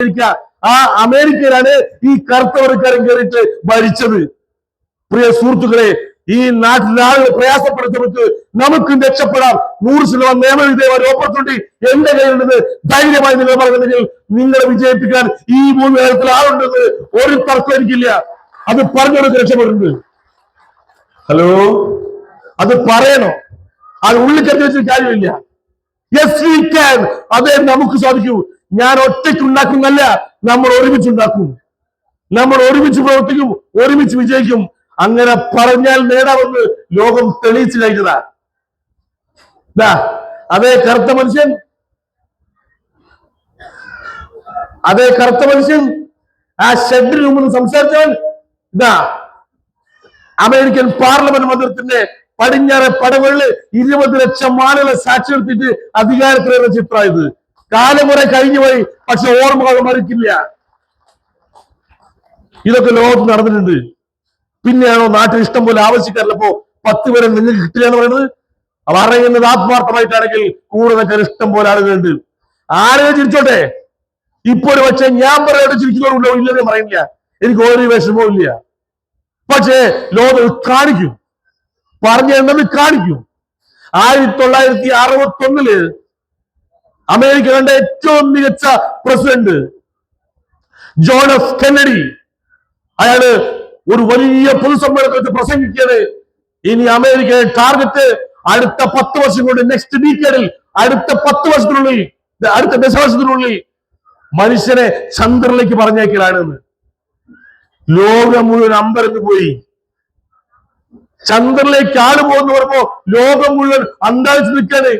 America ആ അമേരിക്കയിലാണ് ഈ കറുത്തവർക്കാരൻ കയറിയിട്ട് ഭരിച്ചത് പ്രിയ സുഹൃത്തുക്കളെ ഈ നാട്ടിലെ ആളുകൾ പ്രയാസപ്പെടുത്തവർക്ക് നമുക്കും രക്ഷപ്പെടാം. നൂറ് ശതമാനം നിയമവിധേയ ഒരു ഓപ്പർച്യൂണിറ്റി എന്റെ കയ്യിലുണ്ടെന്ന് ധൈര്യമായി നിങ്ങൾ പറഞ്ഞില്ലെങ്കിൽ നിങ്ങളെ വിജയിപ്പിക്കാൻ ഈ മൂന്ന് നേരത്തിൽ ആളുണ്ടെന്ന് ഒരു തർക്കം എനിക്കില്ല. അത് പറഞ്ഞവർക്ക് രക്ഷപ്പെടുന്നുണ്ട്. ഹലോ അത് പറയണോ? അത് ഉള്ളിൽ കരുതി വെച്ചിട്ട് കാര്യമില്ല. യെസ് വി ക്യാൻ അതേ നമുക്ക് സാധിക്കൂ. ഞാൻ ഒറ്റയ്ക്ക് ഉണ്ടാക്കുന്നല്ല നമ്മൾ ഒരുമിച്ച് ഉണ്ടാക്കും നമ്മൾ ഒരുമിച്ച് പ്രവർത്തിക്കും ഒരുമിച്ച് വിജയിക്കും. അങ്ങനെ പറഞ്ഞാൽ നേടാമെന്ന് ലോകം തെളിയിച്ചു കഴിഞ്ഞതാ അതേ കറുത്ത മനുഷ്യൻ അതേ കറുത്ത മനുഷ്യൻ ആ ഷെഡിന് മുമ്പ് സംസാരിച്ചവൻ ഇതാ അമേരിക്കൻ പാർലമെന്റ് മന്ദിരത്തിന്റെ പടിഞ്ഞാറെ പടവുകളിൽ ഇരുപത് ലക്ഷം ആളുകളെ സാക്ഷി എടുത്തിട്ട് അധികാരത്തിലേറെ ചിത്രം ഇത് കാലമുറ കഴിഞ്ഞു പോയി പക്ഷെ ഓർമ്മകൾ മറിക്കില്ല. ഇതൊക്കെ ലോകത്ത് നടന്നിട്ടുണ്ട്. പിന്നെയാണോ നാട്ടിൽ ഇഷ്ടം പോലെ ആവശ്യക്കാരിലപ്പോ പത്ത് പേരെ നിങ്ങൾക്ക് കിട്ടില്ല എന്ന് പറയുന്നത്? പറയുന്നത് ആത്മാർത്ഥമായിട്ടാണെങ്കിൽ കൂടുതൽ ഇഷ്ടം പോലെ ആളുകളുണ്ട് ആരെയും ചിരിച്ചോട്ടെ? ഇപ്പൊ ഒരു പക്ഷെ ഞാൻ പറയോട്ട് ചിരിക്കുന്നവരുണ്ടോ ഇല്ലെന്ന് പറയുന്നില്ല. എനിക്ക് ഒരു വിഷമവും ഇല്ല. പക്ഷേ ലോകം കാണിക്കും. പറഞ്ഞു കാണിക്കും. ആയിരത്തി തൊള്ളായിരത്തി അറുപത്തി ഒന്നിൽ അമേരിക്ക കണ്ട ഏറ്റവും മികച്ച പ്രസിഡന്റ് ജോൺ എഫ് കെന്നഡി. അയാൾ ഒരു വലിയ പൊതുസമ്മേളനത്തിൽ വെച്ച് പ്രസംഗിക്കുകയാണ്. ഇനി അമേരിക്കയുടെ ടാർഗറ്റ് അടുത്ത പത്ത് വർഷം കൊണ്ട് നെക്സ്റ്റ് ഡീക്കേഡിൽ അടുത്ത പത്ത് വർഷത്തിനുള്ളിൽ അടുത്ത ദശവർഷത്തിനുള്ളിൽ മനുഷ്യനെ ചന്ദ്രനിലേക്ക് പറഞ്ഞേക്കലാണെന്ന് ലോകം മുഴുവൻ അമ്പരന്ന് പോയി. ചന്ദ്രനിലേക്ക് ആൾ പോകുന്ന പറയുമ്പോ ലോകം മുഴുവൻ അന്താളിച്ച് നിൽക്കാണ്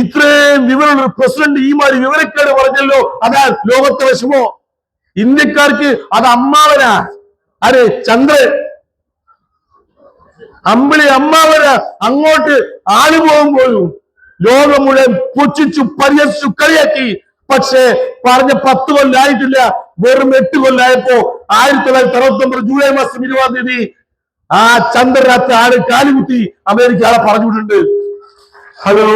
ഇത്രയും വിവരമുള്ള പ്രസിഡന്റ് ഈ മാതിരി വിവരക്കേട് പറഞ്ഞല്ലോ അതാ ലോകത്തെ വിഷമോ. ഇന്ത്യക്കാർക്ക് അത് അമ്മാവനാ. അരെ ചന്ദ്രൻ. അമ്പിളി അമ്മാവന. അങ്ങോട്ട് ആൾ പോകുമ്പോഴും ലോകം മുഴുവൻ പുച്ഛിച്ചു പരിഹസിച്ചു കളിയാക്കി. പക്ഷേ പറഞ്ഞ പത്ത് കൊല്ലായിട്ടില്ല വെറും എട്ട് കൊല്ലായപ്പോ ആയിരത്തി തൊള്ളായിരത്തി അറുപത്തി ഒമ്പത് ജൂലൈ മാസം ഇരുപതാം തീയതി ആ ചന്ദ്രരാത്രി ആൾ കാലുകുത്തി അമേരിക്ക ആളെ പറഞ്ഞു വിട്ടിട്ടുണ്ട്. ഹലോ.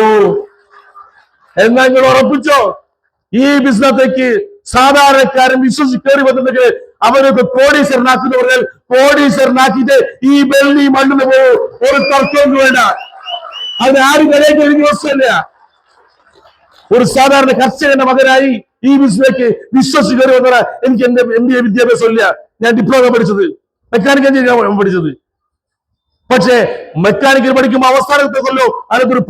എന്നാ നിങ്ങൾ ഉറപ്പിച്ചോ? ഈ ബിസിനത്തേക്ക് സാധാരണക്കാരൻ വിശ്വസിച്ച് കയറി വന്നിട്ടുണ്ടെങ്കിൽ അവരൊക്കെ കോടീശ്വരനാക്കുന്ന പറഞ്ഞാൽ കോടീശ്വരനാക്കിയിട്ട് ഈ വെള്ളി മണ്ണിന് പോകും ഒരു തർക്കം വേണ്ട. അതിന് ആര് കരയൊക്കെ ദിവസമല്ല. ഒരു സാധാരണ കർഷകന്റെ മകനായി ഈ ബിസിനസ് വിശ്വസിച്ച് കയറി വന്നാൽ എനിക്ക് എന്റെ എം ബി എ വിദ്യാഭ്യാസം ഇല്ല ഞാൻ ഡിപ്ലോമ പഠിച്ചത്. മെക്കാനിക്കൽ എഞ്ചിനീയറിംഗ് പഠിച്ചത്. പക്ഷേ മെക്കാനിക്കൽ പഠിക്കുമ്പോൾ അവസാനത്തെ കൊല്ലോ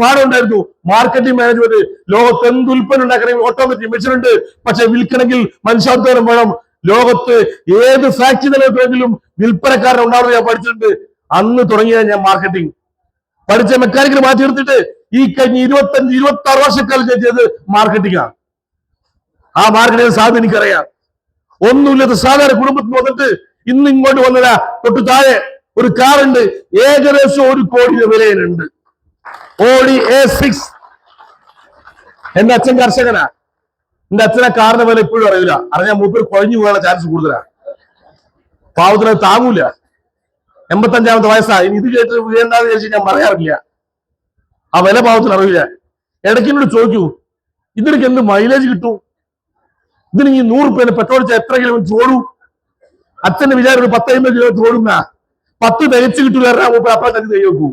പാഠം ഉണ്ടായിരുന്നു. മാർക്കറ്റിംഗ് മാനേജ്മെന്റ് ലോകത്ത് എന്ത് ഉൽപ്പന്നം ഉണ്ടാക്കണമെങ്കിൽ ഓട്ടോമാറ്റിക് മെഷീൻ ഉണ്ട്. പക്ഷെ വിൽക്കണമെങ്കിൽ മനുഷ്യാധ്വാനം വേണം. ലോകത്ത് ഏത് ഫാക്ടറി നിലനിൽക്കുമെങ്കിലും വിൽപ്പനക്കാരൻ ഉണ്ടാവുന്നത് ഞാൻ പഠിച്ചിട്ടുണ്ട്. അന്ന് തുടങ്ങിയ ഞാൻ മാർക്കറ്റിംഗ് പഠിച്ച മെക്കാനിക്കൽ മാറ്റി എടുത്തിട്ട് ഈ കഴിഞ്ഞ ഇരുപത്തഞ്ച് ഇരുപത്തി ആറ് വർഷക്കാലം ഞാൻ ചെയ്തത് മാർക്കറ്റിംഗാണ് ആ മാർക്കറ്റിംഗ് സാധ്യത എനിക്കറിയാം. ഒന്നുമില്ലാത്ത സാധാരണ കുടുംബത്തിൽ വന്നിട്ട് ഇന്ന് ഇങ്ങോട്ട് വന്നതാ തൊട്ട് താഴെ. ഒരു കാർ ഉണ്ട് ഏകദേശം ഒരു കോടിയുടെ വിലയിലുണ്ട്. ഓടി എ സിക്സ് എന്റെ അച്ഛൻ കർഷകനാ. എന്റെ അച്ഛനെ കാറിന്റെ വില ഇപ്പോഴും അറിയില്ല. അറിഞ്ഞാൽ മൂപ്പർ കുഴഞ്ഞു പോകാനുള്ള ചാൻസ് കൂടുതലാണ് പാവത്തിന് താങ്ങൂല. എൺപത്തഞ്ചാമത്തെ വയസ്സാ. ഇനി ഇത് കേട്ട് വീഴണ്ടെന്ന് വിചാരിച്ച് ഞാൻ പറയാറില്ല. ആ വില പാവത്തിന് അറിയില്ല. ഇടയ്ക്കിനോട് ചോദിക്കൂ ഇതിനൊക്കെ എന്ത് മൈലേജ് കിട്ടും? ഇതിന് ഈ നൂറ് പേര് പെട്രോൾ എത്ര കിലോമീറ്റർ ഓടും? അച്ഛന്റെ വിചാരം ഒരു പത്ത് അമ്പത് കിലോമീറ്റർ ഓടുന്ന പത്ത് തികച്ചു കിട്ടൂല മൂപ്പർ അപ്പം തന്നെ തൈ വെക്കൂ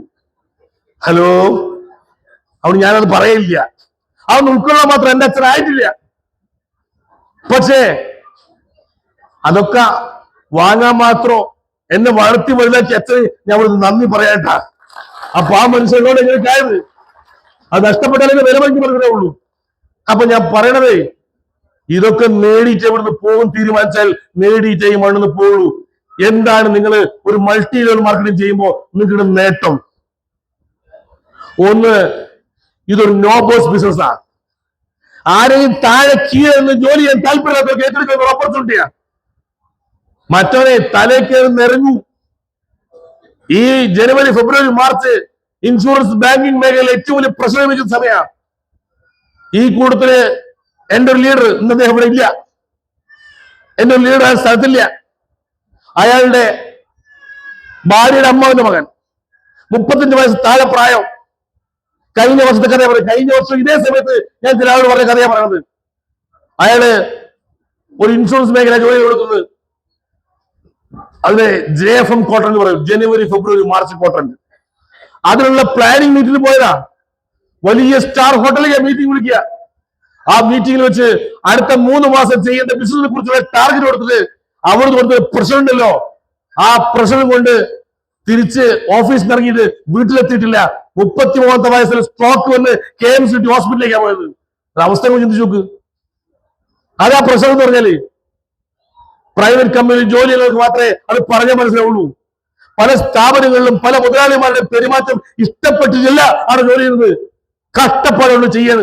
ഹലോ അവിടെ ഞാനത് പറയില്ല അതൊന്ന് ഉൾക്കൊള്ളാൻ മാത്രം എന്റെ അച്ഛൻ ആയിട്ടില്ല. പക്ഷേ അതൊക്കെ വാങ്ങാൻ മാത്രം എന്നെ വളർത്തി വലുതാക്കി അച്ഛന് ഞാൻ നന്ദി പറയാട്ടാ. അപ്പൊ ആ മനുഷ്യനോട് എങ്ങനെ ആയത് അത് നഷ്ടപ്പെട്ടാലേ വാങ്ങി പറഞ്ഞതേ ഉള്ളൂ. അപ്പൊ ഞാൻ പറയണതേ ഇതൊക്കെ നേടിയിട്ട് ഇവിടുന്ന് പോകും തീരുമാനിച്ചാൽ നേടിയിട്ടേ മണ്ണിന്ന് പോകുള്ളൂ എന്താണ് നിങ്ങൾ ഒരു മൾട്ടി ലെവൽ മാർക്കറ്റിംഗ് ചെയ്യുമ്പോൾ നിങ്ങളുടെ നേട്ടം? ഒന്ന് ഇതൊരു നോബോസ് ബിസിനസ്സാ ആരെയും താഴെ കീഴെ നിന്ന് ജോലി ചെയ്യാൻ താല്പര്യമില്ലാത്തവർക്ക് ഏറ്റെടുക്കുന്ന ഒരു ഓപ്പർച്യൂണിറ്റിയാ മറ്റവനെ തലേക്ക് നിറഞ്ഞു. ഈ January February March insurance banking മേഖലയിൽ ഏറ്റവും വലിയ പ്രശ്നം ലഭിക്കുന്ന സമയമാണ് ഈ കൂട്ടത്തിൽ എന്റെ ഒരു ലീഡർ ഇന്ന് അദ്ദേഹം ഇവിടെ ഇല്ല. എന്റെ ഒരു ലീഡർ ആ സ്ഥലത്തില്ല. അയാളുടെ ഭാര്യയുടെ അമ്മാവിന്റെ മകൻ. മുപ്പത്തഞ്ച് വയസ്സ് താഴെ പ്രായം. കഴിഞ്ഞ വർഷത്തെ കഥ പറയും കഴിഞ്ഞ വർഷം ഇതേ സമയത്ത് ഞാൻ ചില ആളോട് പറഞ്ഞ കഥയാ പറയുന്നത്. അയാൾ ഒരു ഇൻഷുറൻസ് മേഖല ജോലി കൊടുക്കുന്നത്. അതിന് ജെ എഫ് എം ക്വാർട്ടർ എന്ന് പറയും. ജനുവരി ഫെബ്രുവരി മാർച്ച് ക്വാർട്ടർ അതിനുള്ള പ്ലാനിംഗ് മീറ്റിംഗ് പോയതാ. വലിയ സ്റ്റാർ ഹോട്ടലിൽ മീറ്റിംഗ് വിളിക്കുക. ആ മീറ്റിംഗിൽ വെച്ച് അടുത്ത മൂന്ന് മാസം ചെയ്യേണ്ട ബിസിനസിനെ കുറിച്ചുള്ള ടാർഗറ്റ് കൊടുത്തിട്ട് അവർ കൊടുത്ത പ്രഷർ ഉണ്ടല്ലോ. ആ പ്രഷർ കൊണ്ട് തിരിച്ച് ഓഫീസിൽ ഇറങ്ങിയിട്ട് വീട്ടിലെത്തിയിട്ടില്ല. മുപ്പത്തി മൂന്നാമത്തെ വയസ്സിൽ സ്ട്രോക്ക് വന്ന് കെ എം സിറ്റി ഹോസ്പിറ്റലിലേക്കാണ് പോയത്. അവസ്ഥ ചിന്തിച്ചു നോക്ക്. അതാ പ്രഷർ എന്ന് പറഞ്ഞാൽ പ്രൈവറ്റ് കമ്പനി ജോലികൾക്ക് മാത്രമേ അത് പറഞ്ഞ മനസ്സിലാവുള്ളൂ. പല സ്ഥാപനങ്ങളിലും പല മുതലാളിമാരുടെ പെരുമാറ്റം ഇഷ്ടപ്പെട്ടിട്ടില്ല ആണ് ജോലി ചെയ്യുന്നത്. കഷ്ടപ്പാടുകൊണ്ട് ചെയ്യാൻ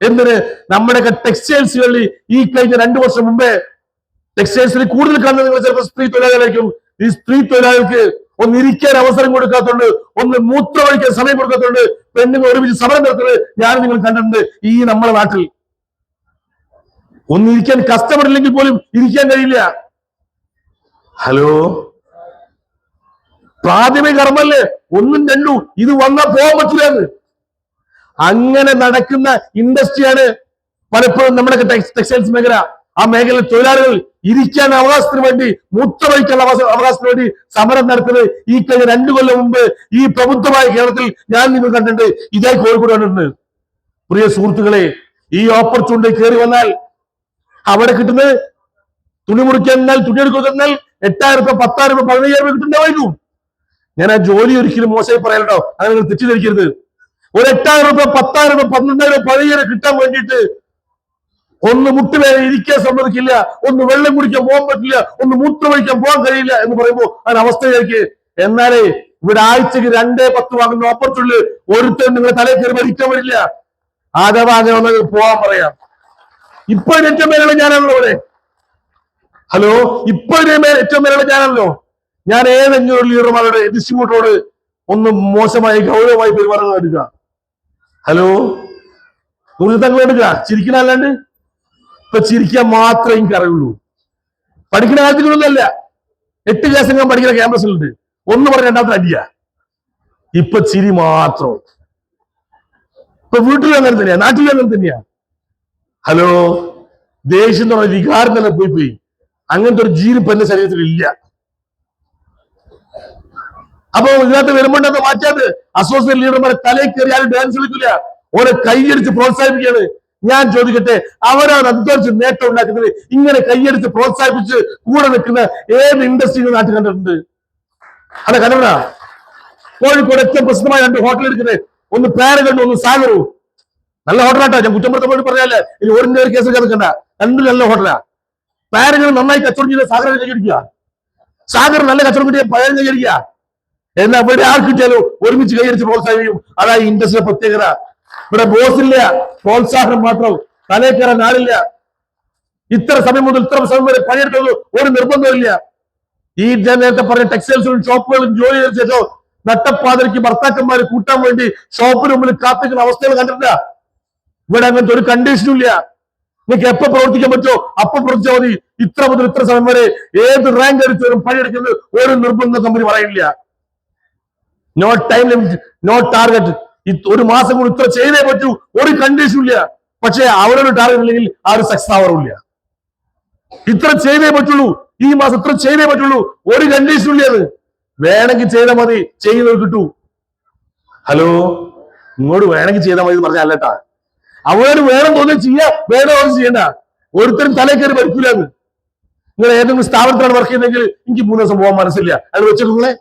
എന്തിന്? നമ്മുടെയൊക്കെ ടെക്സ്റ്റൈൽസുകളിൽ ഈ കഴിഞ്ഞ രണ്ടു വർഷം മുമ്പേ ടെക്സ്റ്റൈൽസിൽ കൂടുതൽ കാണുന്നത് നിങ്ങൾ ചിലപ്പോൾ സ്ത്രീ തൊഴിലാളികളായിരിക്കും. ഈ സ്ത്രീ തൊഴിലാളികൾക്ക് ഒന്ന് ഇരിക്കാൻ അവസരം കൊടുക്കാത്തുണ്ട് ഒന്ന് മൂത്രമൊഴിക്കാൻ സമയം കൊടുക്കാത്തുണ്ട് പെണ്ണുങ്ങൾ ഒരുമിച്ച് സമരം നടത്തുന്നത് ഞാൻ നിങ്ങൾ കണ്ടിട്ടുണ്ട് ഈ നമ്മുടെ നാട്ടിൽ. ഒന്ന് ഇരിക്കാൻ കസ്റ്റമർ ഇല്ലെങ്കിൽ പോലും ഇരിക്കാൻ കഴിയില്ല. ഹലോ പ്രാഥമിക കർമ്മല്ലേ? ഒന്നും രണ്ടും ഇത് വന്നാൽ പോകാൻ പറ്റില്ല അങ്ങനെ നടക്കുന്ന ഇൻഡസ്ട്രിയാണ് പലപ്പോഴും നമ്മുടെ ടെക്സ്റ്റൈൽസ് മേഖല. ആ മേഖല തൊഴിലാളികൾ ഇരിക്കാൻ അവകാശത്തിന് വേണ്ടി മൂത്രമൊഴിക്കാനുള്ള അവകാശ- അവകാശത്തിന് വേണ്ടി സമരം നടത്തിയത് ഈ കഴിഞ്ഞ രണ്ടു കൊല്ലം മുമ്പ് ഈ പ്രബുദ്ധമായ കേരളത്തിൽ ഞാൻ നിങ്ങൾ കണ്ടിട്ടുണ്ട്. ഇതേ കോഴിക്കോട് കണ്ടിട്ടുണ്ട്. പ്രിയ സുഹൃത്തുക്കളെ ഈ ഓപ്പർച്യൂണിറ്റി കയറി വന്നാൽ അവിടെ കിട്ടുന്നത് തുണി മുറിക്കാൻ തുണി എടുക്കുന്നാൽ എട്ടായിരം രൂപ പത്തായിരം രൂപ പതിനയ്യായിരം രൂപ കിട്ടുന്നുണ്ടായിരുന്നു ഞാൻ ആ ജോലി ഒരിക്കലും മോശമായി പറയാലോ അങ്ങനെ നിങ്ങൾ തെറ്റിദ്ധരിക്കരുത്. ഒരു എട്ടായിരം രൂപ പത്തായിരം രൂപ പന്ത്രണ്ടായിരം പതിനയ്യായിരം കിട്ടാൻ വേണ്ടിയിട്ട് ഒന്ന് മുട്ടുവേദന ഇരിക്കാൻ സമ്മതിക്കില്ല ഒന്ന് വെള്ളം കുടിക്കാൻ പോകാൻ പറ്റില്ല ഒന്ന് മൂത്രമൊഴിക്കാൻ പോകാൻ കഴിയില്ല എന്ന് പറയുമ്പോൾ അതിന് അവസ്ഥയിലേക്ക് എന്നാലേ ഇവിടെ ആഴ്ചക്ക് രണ്ടേ പത്ത് വാങ്ങുന്ന ഓപ്പർച്യൂണിറ്റി ഒരുത്തരും നിങ്ങളെ തലയിൽ കയറി മരിക്കാൻ വരില്ല അഥവാ പോകാൻ പറയാം. ഇപ്പൊ ഏറ്റവും മേലുള്ള ഞാനാണല്ലോ ഇവിടെ. ഹലോ ഇപ്പൊ ഏറ്റവും മേലുള്ള ഞാനാണല്ലോ. ഞാൻ ഏതെങ്കിലും ലീഡർമാരോട് ഡിസ്ട്രിബ്യൂട്ടറോട് ഒന്ന് മോശമായി ഗൗരവമായി പെരുമാറുന്നത് എടുക്കുക ഹലോ തങ്ങളെടുക്കുക എടുക്കുക. ചിരിക്കണ അല്ലാണ്ട് ഇപ്പൊ ചിരിക്കാൻ മാത്രമേ എനിക്ക് അറിയുള്ളൂ. പഠിക്കുന്ന കാര്യത്തിലൊന്നല്ല എട്ട് ക്ലാസ് ഞാൻ പഠിക്കുന്ന ക്യാമ്പസിലുണ്ട് ഒന്ന് പറഞ്ഞ രണ്ടാമത്തെ അടിയ. ഇപ്പൊ ചിരി മാത്രം. ഇപ്പൊ വീട്ടിലും അങ്ങനെ തന്നെയാ. നാട്ടിലും അങ്ങനെ തന്നെയാ. ഹലോ? ദേഷ്യം പറഞ്ഞ വികാരം തന്നെ പോയി പോയി. അങ്ങനത്തെ ഒരു ജീരിപ്പ് എന്റെ ശരീരത്തിൽ ഇല്ല. അപ്പൊ ഇതിനകത്ത് വരുമ്പോണ്ടെന്ന് മാറ്റാത്ത അസോസിയേറ്റ് ലീഡർമാരെ തലയിൽ കയറി ആരും ഡാൻസ് കളിക്കില്ല ഓരോ കൈയടിച്ച് പ്രോത്സാഹിപ്പിക്കുകയാണ്. ഞാൻ ചോദിക്കട്ടെ അവരാണ് അധ്വാനിച്ച് നേട്ടം ഉണ്ടാക്കുന്നത്. ഇങ്ങനെ കൈയടിച്ച് പ്രോത്സാഹിപ്പിച്ച് കൂടെ നിൽക്കുന്ന ഏത് ഇൻഡസ്ട്രി നാട്ടിൽ കണ്ടിട്ടുണ്ട്? അതെ കണ്ടോ കോഴിക്കോട് ഏറ്റവും പ്രസിദ്ധമായ രണ്ട് ഹോട്ടൽ എടുക്കുന്നത്. ഒന്ന് പാരഗണ്ട് ഒന്ന് സാഗറു. നല്ല ഹോട്ടലാട്ടോ ഞാൻ കുറ്റപ്പെടുത്താൻ വേണ്ടി പറഞ്ഞാലേ ഇനി ഓടിന്റെ ഒരു കേസ് കേൾക്കണ്ട രണ്ടും നല്ല ഹോട്ടലാ പാരഗണ്ട് നന്നായി കച്ചവടം ചെയ്ത് സാഗരം കൈയടിക്കുക സാഗർ നല്ല കച്ചവടം കിട്ടിയ പഴയം കൈയടിക്കുക എന്നാ ഇവിടെ ആർക്ക് ഒരുമിച്ച് കൈയടിച്ച് പ്രോത്സാഹിപ്പിക്കും. അതാ ഇൻഡസ്ട്രിയുടെ പ്രത്യേകത. ഇവിടെ ബോസില്ല പ്രോത്സാഹനം മാത്രം തലേ കയറാൻ ആളില്ല. ഇത്ര സമയം മുതൽ ഇത്ര സമയം വരെ പണിയെടുത്തത് ഒരു നിർബന്ധമില്ല ഈ ഞാൻ നേരത്തെ പറഞ്ഞ ടെക്സ്റ്റൈൽസിലും ഷോപ്പുകളും ജോലി ചെയ്ത ശേഷം നട്ടപ്പാതിരിക്ക് ഭർത്താക്കന്മാര് കൂട്ടാൻ വേണ്ടി ഷോപ്പിന് മുമ്പിൽ കാത്തിക്കുന്ന അവസ്ഥകൾ കണ്ടിട്ടില്ല. ഇവിടെ അങ്ങനത്തെ ഒരു കണ്ടീഷനും ഇല്ല. നിങ്ങൾക്ക് എപ്പോ പ്രവർത്തിക്കാൻ പറ്റുമോ അപ്പൊ പ്രവർത്തിച്ചാൽ മതി. ഇത്ര മുതൽ ഇത്ര സമയം വരെ ഏത് റാങ്ക് അടിച്ചവരും പണിയെടുക്കുന്നത് ഒരു നിർബന്ധ കമ്പനി പറയില്ല no time limit no target ഒരു മാസം കൊണ്ട് ഇത്ര ചെയ്തേ പറ്റൂ. ഒരു കണ്ടീഷൻ ഇല്ല. പക്ഷെ അവരൊരു ടാർഗറ്റ് ഇല്ലെങ്കിൽ ആ ഒരു സക്സസ് ആവാറില്ല ഇത്ര ചെയ്തേ പറ്റുള്ളൂ. ഈ മാസം ഇത്ര ചെയ്തേ പറ്റുള്ളൂ. ഒരു കണ്ടീഷൻ ഇല്ല അത്. വേണമെങ്കിൽ ചെയ്താൽ മതി. ചെയ്യുന്നത് കിട്ടൂ. ഹലോ? ഇങ്ങോട്ട് വേണമെങ്കിൽ ചെയ്താൽ മതി എന്ന് പറഞ്ഞാൽ അല്ലട്ടാ അവരോട് വേണം തോന്നി ചെയ്യാ. വേണം അവർ ചെയ്യണ്ട. ഒരുത്തരും തലക്കേറി കയറി അത്. നിങ്ങൾ ഏതെങ്കിലും സ്ഥാപനത്തിലാണ് വർക്ക് ചെയ്യുന്നതെങ്കിൽ എനിക്ക് മൂന്ന് ദിവസം പോകാൻ മനസ്സില്ല. അത് വെച്ചിട്ടുള്ളേ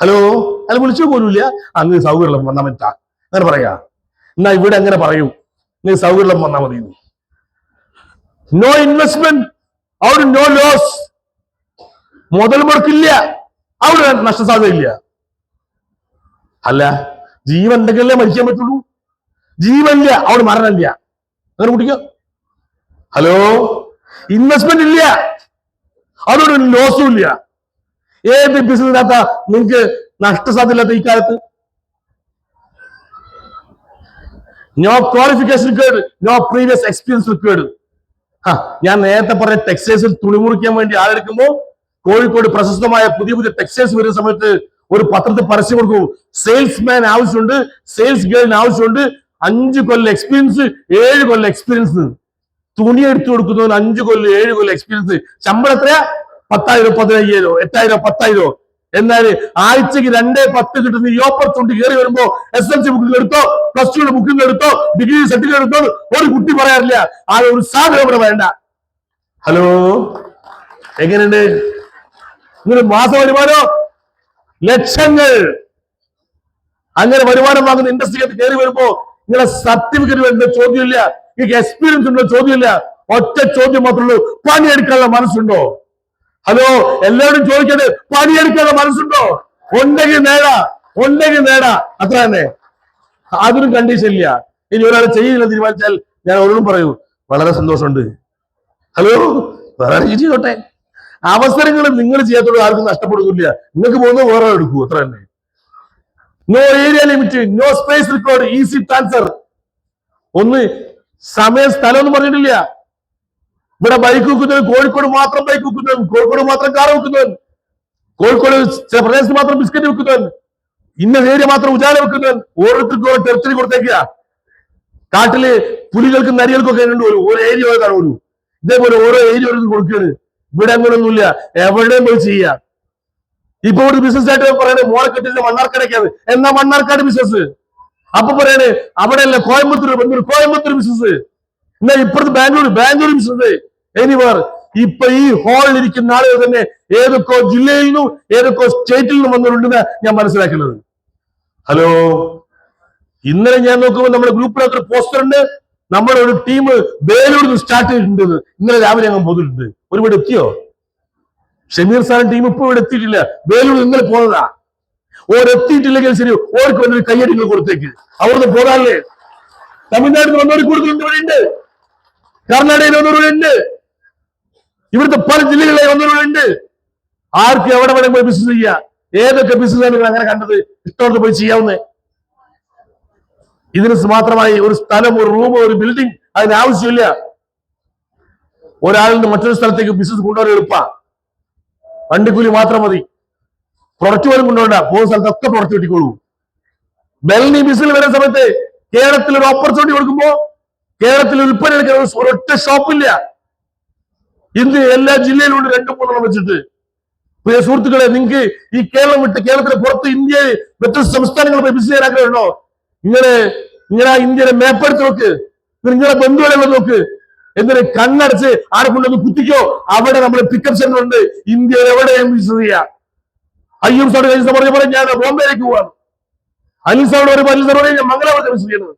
ഹലോ? അയാൾ വിളിച്ചു പോലുമില്ല. അങ്ങ് സൗകര്യം വന്നാൽ മതി അങ്ങനെ പറയാ. എന്നാ ഇവിടെ അങ്ങനെ പറയൂ. നീ സൗകര്യം വന്നാൽ മതി. നോ ഇൻവെസ്റ്റ്മെന്റ് നോ ലോസ് മുതൽ മുടക്കില്ല. അവിടെ നഷ്ടസാധ്യതയില്ല അല്ല ജീവൻ ഉണ്ടെങ്കിലേ മരിക്കാൻ പറ്റുള്ളൂ. ജീവനില്ല അവിടെ മരണമില്ല. അങ്ങനെ കുട്ടിക്കോ. ഹലോ ഇൻവെസ്റ്റ്മെന്റ് ഇല്ല. അതൊരു ലോസും ഇല്ല. ഏത് ബിസിനസ്സിനകത്ത നിങ്ങൾക്ക് നഷ്ടസാധ്യത ഈ കാലത്ത്. No qualification required no previous experience required ഞാൻ നേരത്തെ പറഞ്ഞ ടെക്സ്റ്റൈൽസിൽ തുണിമുറിക്കാൻ വേണ്ടി ആളെടുക്കുമ്പോ കോഴിക്കോട് പ്രശസ്തമായ പുതിയ പുതിയ ടെക്സ്റ്റൈൽസ് വരുന്ന സമയത്ത് ഒരു പത്രത്തിൽ പരസ്യം കൊടുക്കും. സെയിൽസ്മാൻ ആവശ്യമുണ്ട് സെയിൽസ് ഗേളിന് ആവശ്യമുണ്ട് അഞ്ച് കൊല്ലം എക്സ്പീരിയൻസ് ഏഴ് കൊല്ലം എക്സ്പീരിയൻസ് തുണി എടുത്തു കൊടുക്കുന്നവന് അഞ്ചു കൊല്ലം ഏഴ് കൊല്ലം എക്സ്പീരിയൻസ് ശമ്പളം എത്രയാ? പത്തായിരം പതിനയ്യായിരോ എട്ടായിരോ പത്തായിരോ. എന്നാൽ ആഴ്ചക്ക് രണ്ടേ പത്ത് കിട്ടുന്ന ഈ ഓപ്പർച്യൂണിറ്റി കയറി വരുമ്പോ എസ് എൽ സി ബുക്കിംഗ് എടുത്തോ പ്ലസ് ടുയുടെ ബുക്കിംഗ് എടുത്തോ ഡിഗ്രി സർട്ടിഫിക്കറ്റ് എടുത്തോ ഒരു കുട്ടി പറയാറില്ല. ആ ഒരു സാധനം ഇവിടെ വേണ്ട. ഹലോ എങ്ങനെയുണ്ട്? ഇങ്ങനെ മാസ വരുമാനോ? ലക്ഷങ്ങൾ. അങ്ങനെ വരുമാനം വാങ്ങുന്ന ഇൻഡസ്ട്രിക്കകത്ത് കയറി വരുമ്പോ നിങ്ങളെ സർട്ടിഫിക്കറ്റ് വേണ്ട ചോദ്യമില്ല. നിങ്ങൾക്ക് എക്സ്പീരിയൻസ് ഉണ്ടോ ചോദ്യമില്ല. ഒറ്റ ചോദ്യം മാത്രമേ ഉള്ളൂ. പണിയെടുക്കാനുള്ള മനസ്സുണ്ടോ? ഹലോ എല്ലാവരും ചോദിക്കട്ടെ പണിയെടുക്കാതെ മനസ്സുണ്ടോ? ഉണ്ടെങ്കിൽ നേടാ ഉണ്ടെങ്കിൽ നേടാ. അത്ര തന്നെ. അതൊരു കണ്ടീഷൻ ഇല്ല. ഇനി ഒരാൾ ചെയ്യുന്നില്ല തീരുമാനിച്ചാൽ ഞാൻ ഒന്നും പറയൂ വളരെ സന്തോഷമുണ്ട്. ഹലോ വേറെ ചെയ്തോട്ടെ? അവസരങ്ങൾ നിങ്ങൾ ചെയ്യാത്തോട് ആർക്കും നഷ്ടപ്പെടുന്നില്ല. നിങ്ങൾക്ക് പോകുന്നത് വേറെ എടുക്കൂ അത്ര തന്നെ. No area limit no space record easy transfer ഒന്ന് സമയ സ്ഥലം ഒന്നും പറഞ്ഞിട്ടില്ല. ഇവിടെ ബൈക്ക് വെക്കുന്നവൻ കോഴിക്കോട് മാത്രം ബൈക്ക് വെക്കുന്നവൻ കോഴിക്കോട് മാത്രം കാർ വെക്കുന്നവൻ കോഴിക്കോട് ചില പ്രദേശത്ത് മാത്രം ബിസ്ക്കറ്റ് വെക്കുന്നവൻ ഇന്ന ഏരിയ മാത്രം ഉജാല വെക്കുന്നവൻ ഓരോരുത്തർക്കും ഓരോ ടെറിട്ടറി കൊടുത്തേക്കുക. കാട്ടിൽ പുലികൾക്കും നരികൾക്കും ഒക്കെ ഉണ്ട് ഒരു ഏരിയ ഒരു. ഇതേപോലെ ഓരോ ഏരിയ ഓരോരുത്തർ കൊടുക്കുകയാണ്. ഇവിടെ അങ്ങനെയൊന്നുമില്ല എവിടെയും പോയി ചെയ്യാ. ഇപ്പൊ ഒരു ബിസിനസ് ആയിട്ട് പറയണേ മോളക്കെട്ടിന്റെ മണ്ണാർക്കടയ്ക്കാണ് എന്നാ മണ്ണാർക്കാട് ബിസിനസ് അപ്പൊ പറയണേ അവിടെ അല്ല കോയമ്പത്തൂർ കോയമ്പത്തൂർ ബിസിനസ് എന്നാ ഇപ്പുറത്ത് ബാംഗ്ലൂർ ബാംഗ്ലൂർ ബിസിനസ് എനിവർ ഇപ്പൊ ഈ ഹാളിൽ ഇരിക്കുന്ന ആളുകൾ തന്നെ ഏതൊക്കെ ജില്ലയിൽ നിന്നും ഏതൊക്കെ സ്റ്റേറ്റിൽ നിന്നും വന്നിട്ടുണ്ടെന്ന് ഞാൻ മനസ്സിലാക്കുന്നത്. ഹലോ ഇന്നലെ ഞാൻ നോക്കുമ്പോൾ നമ്മുടെ ഗ്രൂപ്പിനകത്ത് ഒരു പോസ്റ്റർ ഉണ്ട്. നമ്മുടെ ഒരു ടീം വേലൂരിൽ നിന്ന് സ്റ്റാർട്ട് ചെയ്തിട്ടുണ്ട്. ഇന്നലെ രാവിലെ അങ്ങ് പോന്നിട്ടുണ്ട്. ഒരുപാട് എത്തിയോ? ഷമീർ സാറിൻ ടീം ഇപ്പൊ ഇവിടെ എത്തിയിട്ടില്ല. വേലൂർ ഇന്നലെ പോന്നതാ. ഓരെത്തിയിട്ടില്ലെങ്കിൽ ശരി ഓർക്ക് വന്നൊരു കയ്യടികൾ കൊടുത്തേക്ക്. അവിടുന്ന് പോകാല്ലേ? തമിഴ്നാട്ടിൽ വന്നവർ ഉണ്ട് കർണാടകയിൽ വന്നവർ ഉണ്ട് ഇവിടുത്തെ പല ജില്ലകളിലെ വന്നവർ ഉണ്ട്. ആർക്ക് എവിടെ വേണമെങ്കിൽ പോയി ബിസിനസ് ചെയ്യാ. ഏതൊക്കെ ബിസിനസ് നിങ്ങൾ അങ്ങനെ കണ്ടത് ഇഷ്ടമുള്ളത് പോയി ചെയ്യാവുന്നേ. ഇതിന് മാത്രമായി ഒരു സ്ഥലം ഒരു റൂം ഒരു ബിൽഡിംഗ് അതിന് ആവശ്യമില്ല. ഒരാളിൽ മറ്റൊരു സ്ഥലത്തേക്ക് ബിസിനസ് കൊണ്ടുവരാൻ എളുപ്പ. വണ്ടിക്കൂലി മാത്രം മതി. പ്രൊഡക്റ്റ് പോലും കൊണ്ടുപോകണ്ട പോകുന്ന സ്ഥലത്തൊക്കെ പ്രൊഡക്റ്റ് കിട്ടിക്കോളൂ. ബെൽനി ബിസിനസ് വരുന്ന സമയത്ത് കേരളത്തിൽ ഒരു ഓപ്പർച്യൂണിറ്റി കൊടുക്കുമ്പോ കേരളത്തിൽ ഉൽപ്പന്നം എടുക്കുന്ന ഒരു ഒരൊറ്റ ഷോപ്പില്ല ഇന്ന് എല്ലാ ജില്ലയിലും ഉണ്ട് രണ്ടും മൂന്നെണ്ണം വെച്ചിട്ട്. പ്രിയ സുഹൃത്തുക്കളെ നിങ്ങൾക്ക് ഈ കേരളം വിട്ട് കേരളത്തിന് പുറത്ത് ഇന്ത്യയെ വ്യത്യസ്ത സംസ്ഥാനങ്ങൾ പോയി ബിസിനസ് ആഗ്രഹമുണ്ടോ? ഇങ്ങനെ ഇങ്ങനെ ഇന്ത്യയുടെ മേപ്പെടുത്ത് നോക്ക്. നിങ്ങളെ ബന്ധുക്കളെ നോക്ക്. എന്നിട്ട് കണ്ണടച്ച് ആരെ കൊണ്ടൊന്ന് കുത്തിക്കോ. അവിടെ നമ്മൾ പിക്കപ്പ് സെന്റർ ഉണ്ട്. ഇന്ത്യയിൽ എവിടെയും ബിസിനസ് ചെയ്യാം. അയ്യൂർ സാർ പറഞ്ഞ പോലെ ഞാൻ ബോംബെയിലേക്ക് പോവാണ്. അനിൽ സാറോട് പറയുമ്പോൾ അനിൽ പറയും ഞാൻ മംഗലാപുരത്ത് ബിസിനസ് ചെയ്യുന്നത്.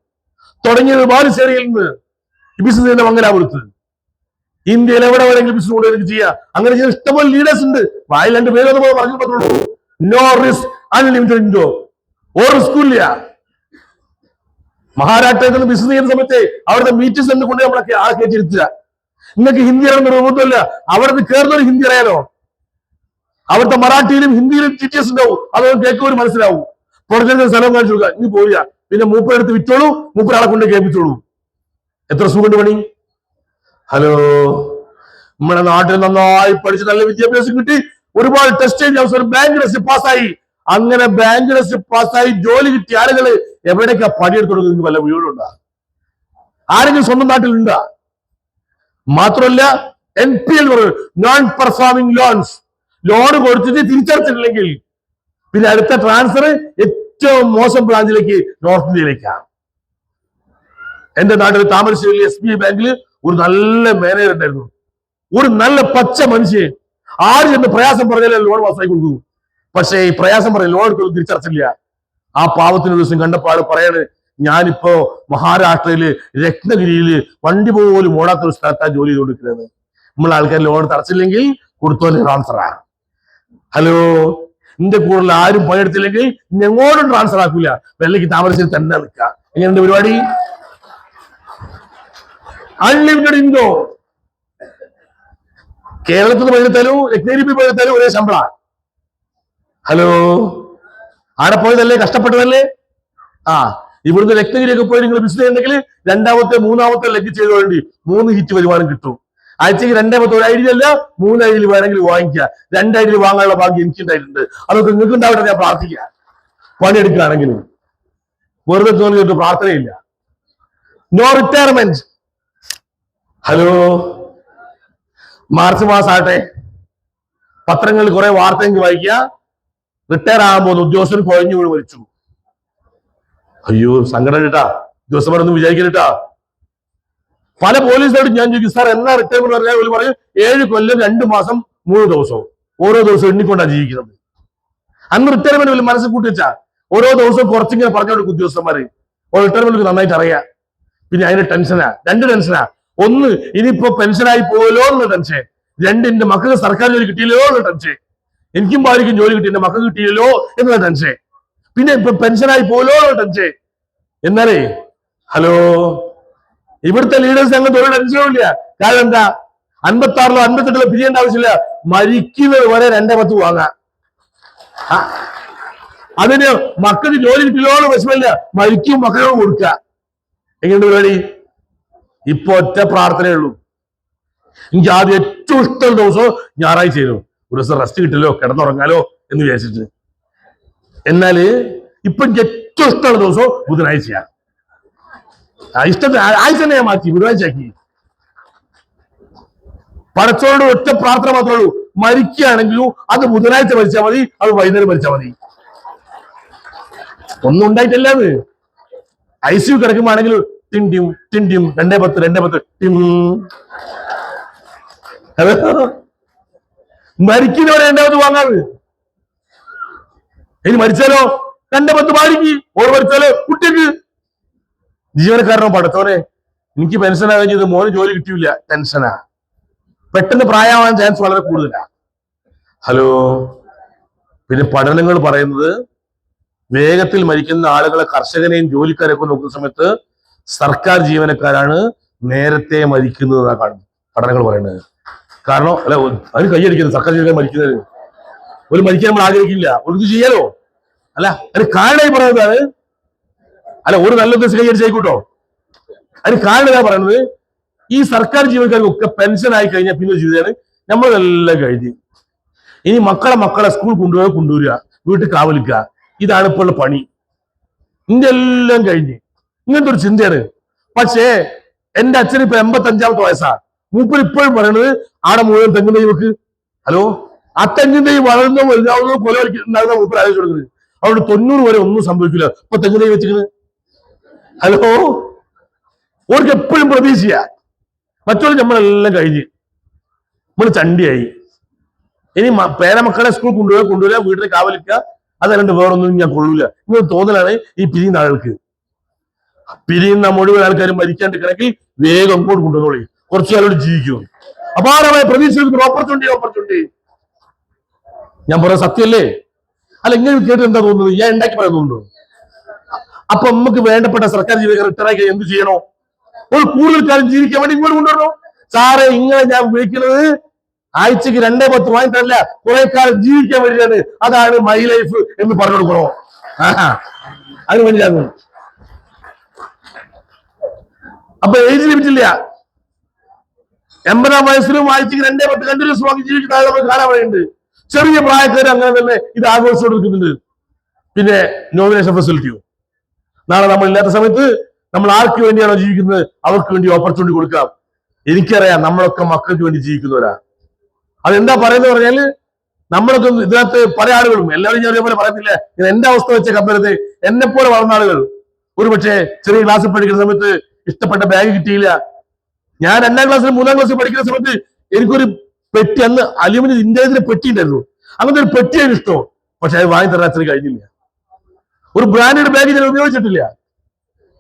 തുടങ്ങിയത് ബാലുശ്ശേരിയിൽ നിന്ന്. ബിസിനസ് ചെയ്യുന്ന മംഗലാപുരത്ത്. ഇന്ത്യയിൽ എവിടെ വേണമെങ്കിലും ബിസിനസ് കൊണ്ട് എനിക്ക് ചെയ്യാം. അങ്ങനെ ചെയ്യുന്ന ഇഷ്ടംപോലെ ലീഡേഴ്സ് ഉണ്ട്. വായിൽ രണ്ട് പേര് പറഞ്ഞു പറ്റുള്ളൂ നോ റിസ്ക് അൺലിമിറ്റഡ് ഇൻഡോ ഒരു റിസ്ക് മഹാരാഷ്ട്രയിൽ നിന്ന് ബിസിനസ് ചെയ്യുന്ന സമയത്ത് അവിടുത്തെ മീറ്റിംഗ് സെന്റർ കൊണ്ട് നമ്മളെ ആളെ കയറ്റിരുത്തുക നിങ്ങൾക്ക് ഹിന്ദി അറിയുന്ന നിർബന്ധമില്ല അവിടുന്ന് ഒരു ഹിന്ദി അറിയാനോ അവിടുത്തെ മറാഠിയിലും ഹിന്ദിയിലും ടീച്ചേഴ്സ് ഉണ്ടാവും. അതൊന്നും കേൾക്കുമ്പോൾ മനസ്സിലാവും. പുറത്തേക്ക് സ്ഥലം കാണിച്ചു കൊടുക്കുക. ഇനി പോവുക. പിന്നെ മൂപ്പരെടുത്ത് വിറ്റോളൂ. മൂപ്പരാളെ കൊണ്ട് കേൾപ്പിച്ചോളൂ. എത്ര സുഖമുണ്ട് പണി? ഹലോ നമ്മുടെ നാട്ടിൽ നന്നായി പഠിച്ച് നല്ല വിദ്യാഭ്യാസം കിട്ടി. ഒരുപാട് ടെസ്റ്റ് എഴുതി അവസരം ബാങ്ക് ടെസ്റ്റ് പാസ്സായി അങ്ങനെ ബാങ്ക് ടെസ്റ്റ് പാസ്സായി ജോലി കിട്ടിയ ആളുകൾ എവിടേക്കാ പണിയെടുത്തു വല്ല വീടുണ്ടാ ആരെങ്കിലും സ്വന്തം നാട്ടിലുണ്ടാ മാത്രമല്ല N P L non performing loans loan കൊടുത്തിട്ട് തിരിച്ചടച്ചിട്ടില്ലെങ്കിൽ പിന്നെ അടുത്ത ട്രാൻസ്ഫർ ഏറ്റവും മോശം ബ്രാഞ്ചിലേക്ക് നോർത്ത് ഇന്ത്യയിലേക്കാണ് എന്റെ നാട്ടിൽ താമരശ്ശേരി എസ് ബി ഐ ബാങ്കിൽ ഒരു നല്ല മാനേജർ ഉണ്ടായിരുന്നു. ഒരു നല്ല പച്ച മനുഷ്യൻ. ആര് ചെന്ന് പ്രയാസം പറഞ്ഞാലേ ലോൺ പാസ്സായി കൊടുക്കൂ. പക്ഷേ ഈ പ്രയാസം പറഞ്ഞ ലോൺ എടുക്കുന്നത് തിരിച്ചടച്ചില്ല ആ പാവത്തിന് ദിവസം കണ്ടപ്പോൾ ആൾ പറയാണ് ഞാനിപ്പോ മഹാരാഷ്ട്രയിൽ രത്നഗിരിയിൽ വണ്ടി പോലും ഓടാത്ത ഒരു സ്ഥലത്താണ് ജോലി ചെയ്തുകൊണ്ടിരിക്കുന്നത്. നമ്മൾ ആൾക്കാർ ലോൺ തടച്ചില്ലെങ്കിൽ കൊടുത്തോലെ ട്രാൻസ്ഫറാ ഹലോ എന്റെ കൂടുതൽ ആരും പണിയെടുത്തില്ലെങ്കിൽ എങ്ങോട്ടും ട്രാൻസ്ഫർ ആക്കില്ല വെള്ളയ്ക്ക് താമരശ്ശേരി തന്നെ നിൽക്കുക. എങ്ങനെയുണ്ട് പരിപാടി? അൺലിമിറ്റഡ് ഇൻകോ കേരളത്തിൽ നിന്ന് പണിയെടുത്താലും പണിയെടുത്താലും ഒരേ ശമ്പള. ഹലോ ആടെ പോയതല്ലേ? കഷ്ടപ്പെട്ടതല്ലേ? ആ ഇവിടുന്ന് രക്തഗിരിയൊക്കെ പോയി നിങ്ങൾ ബിസിനസ് ചെയ്യുന്നെങ്കിൽ രണ്ടാമത്തെ മൂന്നാമത്തെ ലെഗ് ചെയ്ത് വേണ്ടി മൂന്ന് ഹിറ്റ് വരുമാനം കിട്ടും. ആഴ്ചയ്ക്ക് രണ്ടാമത്തെ ഒരു ഐഡിയ അല്ല മൂന്ന് ഐഡിയിൽ വേണമെങ്കിൽ വാങ്ങിക്കുക. രണ്ട് ഐഡിയിൽ വാങ്ങാനുള്ള ഭാഗ്യം എനിക്കുണ്ടായിട്ടുണ്ട്. അതൊക്കെ നിങ്ങൾക്ക് ഉണ്ടാവട്ടെ ഞാൻ പ്രാർത്ഥിക്കുക പണിയെടുക്കുകയാണെങ്കിലും വെറുതെ തോന്നിയിട്ട് പ്രാർത്ഥനയില്ല. നോ റിട്ടയർമെന്റ് ഹലോ മാർച്ച് മാസാട്ടെ പത്രങ്ങളിൽ കുറെ വാർത്ത എനിക്ക് വായിക്കുക റിട്ടയർ പോകുന്ന ഉദ്യോഗസ്ഥൻ കുഴഞ്ഞു വീണ് മരിച്ചു. അയ്യോ സങ്കടം കേട്ടാ. ഉദ്യോഗസ്ഥന്മാരൊന്നും വിചാരിക്കലിട്ടാ പല പോലീസുകാരും ഞാൻ ചോദിക്കും സാർ എന്നാ റിട്ടയർമെന്റ് പറഞ്ഞാൽ ഒരു പറയും ഏഴ് കൊല്ലം രണ്ട് മാസം മൂന്ന് ദിവസവും ഓരോ ദിവസവും എണ്ണിക്കൊണ്ടാണ് ജീവിക്കുന്നത്. അന്ന് റിട്ടയർമെന്റ് വലിയ മനസ്സിൽ കൂട്ടി വെച്ചാ? ഓരോ ദിവസവും കുറച്ചിങ്ങനെ പറഞ്ഞു കൊടുക്കും ഉദ്യോഗസ്ഥന്മാര് ഓ റിട്ടയർമെന്റ് നന്നായിട്ട് അറിയാം. പിന്നെ അതിന്റെ ടെൻഷനാ രണ്ട് ടെൻഷനാ ഒന്ന് ഇനിയിപ്പോ പെൻഷനായി പോകലോ എന്നുള്ള ടെൻഷൻ രണ്ട് എന്റെ മക്കൾക്ക് സർക്കാർ ജോലി കിട്ടിയല്ലോ എന്നുള്ള ടെൻഷൻ എനിക്കും ഭാര്യയ്ക്കും ജോലി കിട്ടി എന്റെ മക്കൾക്ക് കിട്ടിയല്ലോ എന്നുള്ള ടെൻഷൻ പിന്നെ ഇപ്പൊ പെൻഷനായി പോകലോ എന്നുള്ള ടെൻഷൻ എന്നാലേ ഹലോ ഇവിടുത്തെ ലീഡേഴ്സ് ഞങ്ങൾ ഒരു ടെൻഷനും ഇല്ല. കാരണം എന്താ? അൻപത്തി ആറിലോ അൻപത്തെട്ടിലോ പിരിയേണ്ട ആവശ്യമില്ല. മരിക്കുന്നത് വരെ രണ്ടേ പത്ത് വാങ്ങാം. അതിന് മക്കൾക്ക് ജോലി കിട്ടില്ലോ എന്ന് വിഷമമില്ല. മരിക്കും മക്കളോട് കൊടുക്കുക എങ്ങനെയുണ്ട് പരിപാടി? ഇപ്പൊ ഒറ്റ പ്രാർത്ഥനയേ ഉള്ളൂ എനിക്ക് ആദ്യം ഏറ്റവും ഇഷ്ടമുള്ള ദിവസം ഞായറാഴ്ച ആയിരുന്നു. ഒരു ദിവസം റെസ്റ്റ് കിട്ടില്ലോ കിടന്നുറങ്ങാലോ എന്ന് വിചാരിച്ചിട്ട്. എന്നാൽ ഇപ്പൊ എനിക്ക് ഏറ്റവും ഇഷ്ടമുള്ള ദിവസം ബുധനാഴ്ചയാണ് ഇഷ്ടത്തിന് ആഴ്ച തന്നെ ഞാൻ മാറ്റി ബുധനാഴ്ച ആക്കി പടച്ചോട് ഒറ്റ പ്രാർത്ഥന മാത്രമേ ഉള്ളൂ. മരിക്കുകയാണെങ്കിലും അത് ബുധനാഴ്ച മരിച്ചാൽ മതി അത് വൈകുന്നേരം മരിച്ചാൽ മതി. ഒന്നും ഉണ്ടായിട്ടില്ലാന്ന് ഐ സി യു കിടക്കുമ്പോണെങ്കിൽ ടിം ടിം രണ്ടേ പത്ത് രണ്ടേ പത്ത്. ടിം. മരിക്കുന്നവരെ രണ്ടേ പത്ത് വാങ്ങാറ് ഇനി മരിച്ചാലോ? രണ്ടേ പത്ത് ഭാര്യക്ക് ഓർ മരിച്ചാലോ? കുട്ടിക്ക്. ജീവനക്കാരനോ പടത്തോനെ എനിക്ക് പെൻഷൻ ചെയ്ത് മോന് ജോലി കിട്ടിയില്ല. ടെൻഷനാ പെട്ടെന്ന് പ്രായമാവാൻ ചാൻസ് വളരെ കൂടുതലാ. ഹലോ? പിന്നെ പഠനങ്ങൾ പറയുന്നത് വേഗത്തിൽ മരിക്കുന്ന ആളുകളെ കർഷകനെയും ജോലിക്കാരെയൊക്കെ നോക്കുന്ന സമയത്ത് സർക്കാർ ജീവനക്കാരാണ് നേരത്തെ മരിക്കുന്നത് കാണുന്നത്. പഠനങ്ങൾ പറയുന്നത്. കാരണം അല്ല അതിന് കൈയടിക്കുന്നത് സർക്കാർ ജീവനക്കാർ മരിക്കുന്നത്. ഒരു മരിക്കാൻ നമ്മൾ ആഗ്രഹിക്കില്ല. ഒരു ചെയ്യാലോ? അല്ല അതിന് കാരണമായി പറയുന്നതാണ് അല്ല ഒരു നല്ല ഉദ്ദേശം കൈയടിച്ചായിക്കോട്ടോ അതിന് കാരണം ഇതാ പറയുന്നത്? ഈ സർക്കാർ ജീവനക്കാർക്കൊക്കെ പെൻഷൻ ആയി കഴിഞ്ഞാൽ പിന്നെ ജീവിതമാണ് നമ്മളെല്ലാം കഴിഞ്ഞ്. ഇനി മക്കളെ മക്കളെ സ്കൂൾ കൊണ്ടുപോയി കൊണ്ടുവരിക വീട്ടിൽ കാവലിക്കുക. ഇതാണ് ഇപ്പോഴുള്ള പണി. ഇതെല്ലാം കഴിഞ്ഞ്. ഇങ്ങനത്തെ ഒരു ചിന്തയാണ്. പക്ഷേ എന്റെ അച്ഛൻ ഇപ്പൊ എൺപത്തഞ്ചാമത്തെ വയസ്സാണ് മൂപ്പർ ഇപ്പോഴും പറയണത് ആടെ മുഴുവൻ തെങ്ങും തൈ വെക്ക്. ഹലോ? ആ തെങ്ങും തൈ വളർന്നോ വലുതാവുന്നോ കൊല ഉണ്ടാകുന്ന മൂപ്പർ ആലോചിച്ച് കൊടുക്കുന്നത് അവിടെ തൊണ്ണൂറ് വരെ ഒന്നും സംഭവിക്കില്ല ഇപ്പൊ തെങ്ങും തൈ വെച്ചിരിക്കുന്നത്. ഹലോ? ഓർക്ക് എപ്പോഴും പ്രതീക്ഷയാ. മറ്റുള്ള നമ്മളെല്ലാം കഴിഞ്ഞ്. നമ്മൾ ചണ്ടിയായി. ഇനി പേരമക്കളെ സ്കൂൾ കൊണ്ടുപോയി കൊണ്ടുവരാ വീട്ടിൽ കാവലിക്കുക അതല്ലാണ്ട് വേറൊന്നും ഞാൻ കൊള്ളൂല. ഇങ്ങനെ തോന്നലാണ് ഈ പിരിയുന്ന ആൾക്ക് പിരിയുന്ന മുഴുവൻ ആൾക്കാരും മരിക്കാണ്ടിരിക്കണമെങ്കിൽ വേഗം അങ്ങോട്ട് കൊണ്ടുവന്നോളി. കുറച്ചു കാലോട് ജീവിക്കും. അപാരമായ പ്രതീക്ഷ ഓപ്പർച്യൂണിറ്റി ഓപ്പർച്യൂണിറ്റി ഞാൻ പറയാം സത്യല്ലേ അല്ല ഇങ്ങനെ കേട്ട് എന്താ തോന്നുന്നത്? ഞാൻ ഉണ്ടാക്കി പറയുന്നുണ്ടോ അപ്പൊ നമുക്ക് വേണ്ടപ്പെട്ട സർക്കാർ ജീവനക്കാർ റിട്ടയർ കഴിഞ്ഞാൽ എന്ത് ചെയ്യണോ? ഒരു കൂടുതൽ കാലം ജീവിക്കാൻ വേണ്ടി ഇങ്ങോട്ട് കൊണ്ടുവരണോ? സാറേ ഇങ്ങനെ ഞാൻ വിളിക്കുന്നത് ആഴ്ചക്ക് രണ്ടേ പത്ത് വാങ്ങിട്ടല്ല കുറെ കാലം ജീവിക്കാൻ വേണ്ടിയാണ്. അതാണ് മൈ ലൈഫ് എന്ന് പറഞ്ഞു കൊടുക്കണോ. അതിന് വേണ്ടിയാണ് അപ്പൊ ഏജ് ലിമിറ്റ് ഇല്ല. എൺപതാം വയസ്സിലും വായിച്ച് രണ്ടേ പത്ത് കണ്ടിന്യൂസ് വാങ്ങി ജീവിക്കുന്ന ആളെ നമുക്ക് കാണാൻ വേണ്ടിയുണ്ട് ചെറിയ പ്രായക്കാർ അങ്ങനെ തന്നെ ഇത് ആഘോഷിച്ചുകൊണ്ടിരിക്കുന്നുണ്ട് പിന്നെ നോമിനേഷൻ ഫെസിലിറ്റിയോ നാളെ നമ്മൾ ഇല്ലാത്ത സമയത്ത് നമ്മൾ ആർക്ക് വേണ്ടിയാണോ ജീവിക്കുന്നത്? അവർക്ക് വേണ്ടി ഓപ്പർച്യൂണിറ്റി കൊടുക്കാം. എനിക്കറിയാം നമ്മളൊക്കെ മക്കൾക്ക് വേണ്ടി ജീവിക്കുന്നവരാ. അതെന്താ പറയുന്നത് പറഞ്ഞാൽ നമ്മളൊക്കെ ഇതിനകത്ത് പല ആളുകളും എല്ലാവരും ഞാൻ ഒരേപോലെ പറയത്തില്ല. എന്റെ അവസ്ഥ വെച്ച കമ്പനത്തെ എന്നെ പോലെ വളർന്ന ആളുകൾ. ഒരു പക്ഷേ ചെറിയ ക്ലാസ്സിൽ പഠിക്കുന്ന സമയത്ത് ഇഷ്ടപ്പെട്ട ബാഗ് കിട്ടിയില്ല. ഞാൻ രണ്ടാം ക്ലാസ്സിൽ മൂന്നാം ക്ലാസ്സിൽ പഠിക്കുന്ന സമയത്ത് എനിക്കൊരു പെട്ടി അന്ന് അലുമിനിയം ഇന്ത്യയിലെ പെട്ടി ഉണ്ടായിരുന്നു. അങ്ങനത്തെ ഒരു പെട്ടിയാണ് ഇഷ്ടം പക്ഷെ അത് വാങ്ങി തരാൻ അച്ഛന് കഴിഞ്ഞില്ല. ഒരു ബ്രാൻഡഡ് ബാഗ് ഞാൻ ഉപയോഗിച്ചിട്ടില്ല.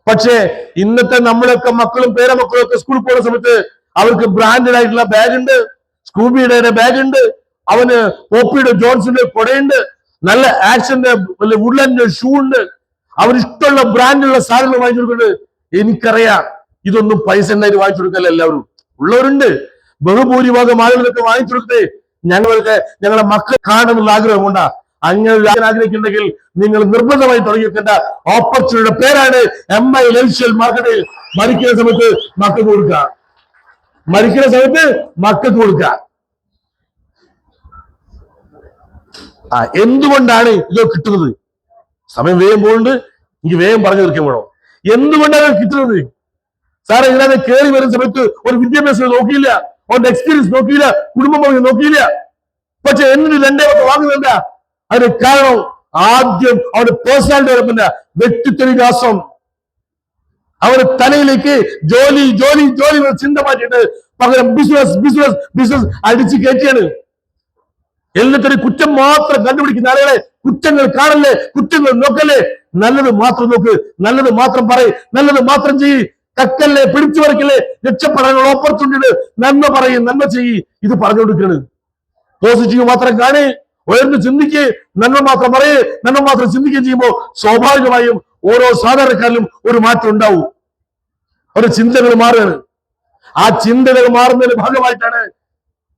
പക്ഷേ ഇന്നത്തെ നമ്മളൊക്കെ മക്കളും പേരമക്കളും ഒക്കെ സ്കൂളിൽ പോകുന്ന സമയത്ത് അവർക്ക് ബ്രാൻഡഡ് ആയിട്ടുള്ള ബാഗ് ഉണ്ട്. സ്കൂബിയുടെ ബാഗ് ഉണ്ട്. അവന് പോപ്പിയുടെ ജോൺസിന്റെ കൊടയുണ്ട്. നല്ല ആക്ഷന്റെ വുഡ്ലൻഡ് ഷൂ ഉണ്ട്. അവരിഷ്ടമുള്ള ബ്രാൻഡുള്ള സാധനങ്ങൾ വാങ്ങിച്ചു കൊടുക്കുന്നുണ്ട് എനിക്കറിയാം. ഇതൊന്നും പൈസ ഉണ്ടായിട്ട് വാങ്ങിച്ചു കൊടുക്കല്ല എല്ലാവരും? ഉള്ളവരുണ്ട്. ബഹുഭൂരിഭാഗം ആളുകളൊക്കെ വാങ്ങിച്ചു കൊടുത്തേ ഞങ്ങൾക്ക് ഞങ്ങളെ മക്കൾ കാണണമെന്നുള്ള ആഗ്രഹം കൊണ്ടാ. അങ്ങനെ ആഗ്രഹം ആഗ്രഹിക്കുന്നുണ്ടെങ്കിൽ നിങ്ങൾ നിർബന്ധമായി തുടങ്ങി വെക്കേണ്ട ഓപ്പർച്യൂണിറ്റിയുടെ പേരാണ് എം ഐ ലെൻഷ്യൽ മാർക്കറ്റിൽ മരിക്കുന്ന സമയത്ത് മക്കൾക്ക് കൊടുക്കുക. മരിക്കുന്ന സമയത്ത് മക്കൾക്ക് കൊടുക്കുക. ആ എന്തുകൊണ്ടാണ് ഇത് കിട്ടുന്നത്? സമയം വേഗം പോകുന്നുണ്ട്. എനിക്ക് വേഗം പറഞ്ഞു തീർക്കാൻ വേണോ എന്തുകൊണ്ടാണ് കിട്ടുന്നത്? സാറേ ഇതിനകത്ത് കയറി വരുന്ന സമയത്ത് ഒരു വിദ്യാഭ്യാസം നോക്കിയില്ല. അവന്റെ എക്സ്പീരിയൻസ് നോക്കിയില്ല. കുടുംബം നോക്കിയില്ല. പക്ഷെ എന്നിട്ട് രണ്ടേ ഒക്കെ വാങ്ങുന്നില്ല അതിന് കാരണം ആദ്യം അവന്റെ പേഴ്സണൽ ഡെവലപ്മെന്റ് വ്യക്തിത്വ വികാസം. അവർ തലയിലേക്ക് ജോലി ജോലി ജോലി ചിന്ത മാറ്റിയിട്ട് പകരം ബിസിനസ് ബിസിനസ് ബിസിനസ് അടിച്ചു കയറ്റിയാണ്. എല്ലാത്തിനും കുറ്റം മാത്രം കണ്ടുപിടിക്കുന്ന ആളുകളെ കുറ്റങ്ങൾ കാണല്ലേ? കുറ്റങ്ങൾ നോക്കല്ലേ? നല്ലത് മാത്രം നോക്ക് നല്ലത് മാത്രം പറയ് നല്ലത് മാത്രം ചെയ്യ്. കക്കല്ലേ പിടിച്ചു പറിക്കല്ലേ രക്ഷപ്പെടാനുള്ള ഓപ്പർച്യൂണിറ്റി നന്മ പറയും നന്മ ചെയ്യ്. ഇത് പറഞ്ഞു കൊടുക്കാണ് പോസിറ്റീവ് മാത്രം കാണേ ഉയർന്ന് ചിന്തിക്ക് നന്മ മാത്രം പറയേ നന്മ മാത്രം ചിന്തിക്കുകയും ചെയ്യുമ്പോൾ സ്വാഭാവികമായും ഓരോ സാധാരണക്കാരിലും ഒരു മാറ്റം ഉണ്ടാവും. അവരുടെ ചിന്തകൾ മാറുകയാണ്. ആ ചിന്തകൾ മാറുന്നതിന്റെ ഭാഗമായിട്ടാണ്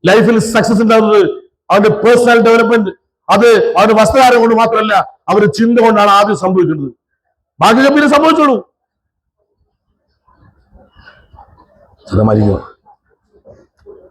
ലൈഫിൽ സക്സസ് ഉണ്ടാകുന്നത്. അവന്റെ പേഴ്സണൽ ഡെവലപ്മെന്റ് അത് അവരുടെ വസ്ത്രധാരം കൊണ്ട് മാത്രമല്ല അവരുടെ ചിന്ത കൊണ്ടാണ് ആദ്യം സംഭവിക്കുന്നത്. ബാക്കി പിന്നെ സംഭവിച്ചോളൂ. ചിലമായിരിക്കും